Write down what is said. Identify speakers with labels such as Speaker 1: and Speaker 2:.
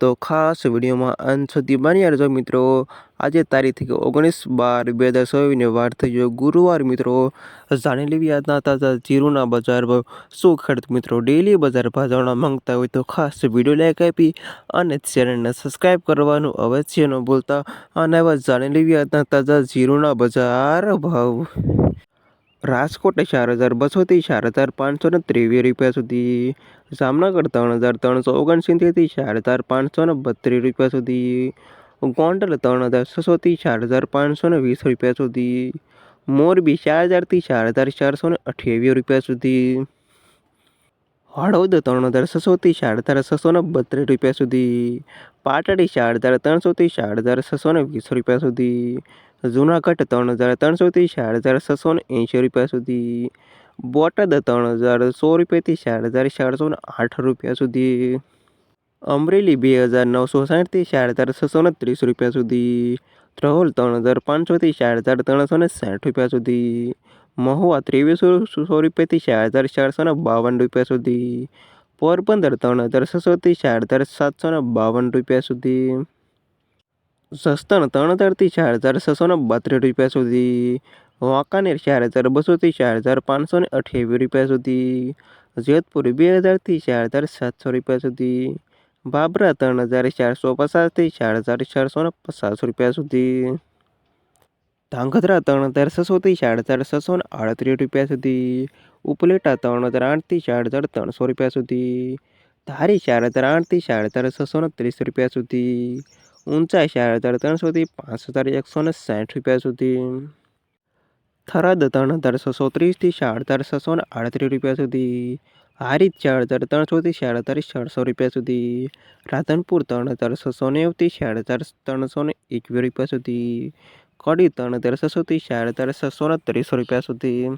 Speaker 1: તો ખાસ વિડીયોમાં અંત સુધી બન્યા રહેજો મિત્રો. આજે તારીખ ઓગણીસ બાર બે હજાર ચોવીસને વાર થઈ ગયો ગુરુવાર મિત્રો. જાણી લેવી આજના તાજા જીરુના બજાર ભાવ શું ખેડૂત મિત્રો ડેલી બજાર ભાવ જાણવા માંગતા હોય તો ખાસ વીડિયો લાઈક આપી અને ચેનલને સબસ્ક્રાઈબ કરવાનું અવશ્ય ન ભૂલતા. અને હવે જાણી લેવી આજના તાજા જીરુના બજાર ભાવ. રાજકોટ ચાર હજાર બસોથી ચાર હજાર પાંચસો ને ત્રેવીસ રૂપિયા સુધી. જામનગર ત્રણ હજાર ત્રણસો ઓગણસિત્તેરથી ચાર હજાર પાંચસો ને બત્રીસ રૂપિયા સુધી. ગોંડલ ત્રણ હજાર છસોથી ચાર હજાર પાંચસો ને વીસ રૂપિયા સુધી. મોરબી ચાર હજારથી ચાર હજાર ચારસો ને અઠ્યાવીસ રૂપિયા સુધી. હળવદ ત્રણ હજાર છસોથી ચાર હજાર છસો ને બત્રીસ રૂપિયા સુધી. પાટડી ચાર હજાર ત્રણસોથી ચાર હજાર છસો ને વીસ રૂપિયા સુધી. જૂનાગઢ ત્રણ હજાર ત્રણસોથી ચાર હજાર છસો ને એંશી રૂપિયા સુધી. બોટાદ ત્રણ હજાર સો રૂપિયાથી ચાર હજાર ચારસો ને આઠ રૂપિયા સુધી. અમરેલી બે હજાર નવસો સાઠથી ચાર હજાર છસો ત્રીસ રૂપિયા સુધી. ત્રહોલ ત્રણ હજાર પાંચસોથી ચાર હજાર ત્રણસો ને સાઠ રૂપિયા સુધી. મહુવા ત્રેવીસો સો રૂપિયાથી ચાર હજાર ચારસો ને બાવન રૂપિયા સુધી. પોરબંદર ત્રણ હજાર છસોથી ચાર હજાર સાતસો ને બાવન રૂપિયા સુધી. સસ્તણ ત્રણ હજારથી ચાર હજાર છસો ને બત્રીસ રૂપિયા સુધી. વાંકાનેર ચાર હજાર બસોથી ચાર હજાર પાંચસો ને અઠ્યાવીસ રૂપિયા સુધી. જેતપુર બે હજારથી ચાર હજાર સાતસો રૂપિયા સુધી. બાબરા ત્રણ હજાર ચારસો પચાસથી ચાર હજાર ચારસો ને પચાસ રૂપિયા સુધી. ધાંગધ્રા ત્રણ હજાર છસોથી ચાર હજાર છસો ને આડત્રીસ રૂપિયા સુધી. ઉપલેટા ત્રણ હજાર આઠથી ચાર હજાર ત્રણસો રૂપિયા સુધી. ધારી ચાર હજાર આઠથી ચાર હજાર છસો ને ત્રીસ રૂપિયા સુધી. ઊંચાઈ ચાર હજાર ત્રણસોથી પાંચ હજાર એકસો ને સાઠ રૂપિયા સુધી. થરાદ ત્રણ હજાર છસો ત્રીસથી ચાર હજાર છસો ને આડત્રીસ રૂપિયા સુધી. હારી ચાર હજાર ત્રણસોથી ચાર હજાર ચારસો રૂપિયા સુધી. રાધનપુર ત્રણ હજાર છસો નેવથી ચાર હજાર ત્રણસો ને એકવીસ રૂપિયા સુધી. કડી ત્રણ હજાર છસોથી ચાર હજાર છસો ને ત્રીસો રૂપિયા સુધી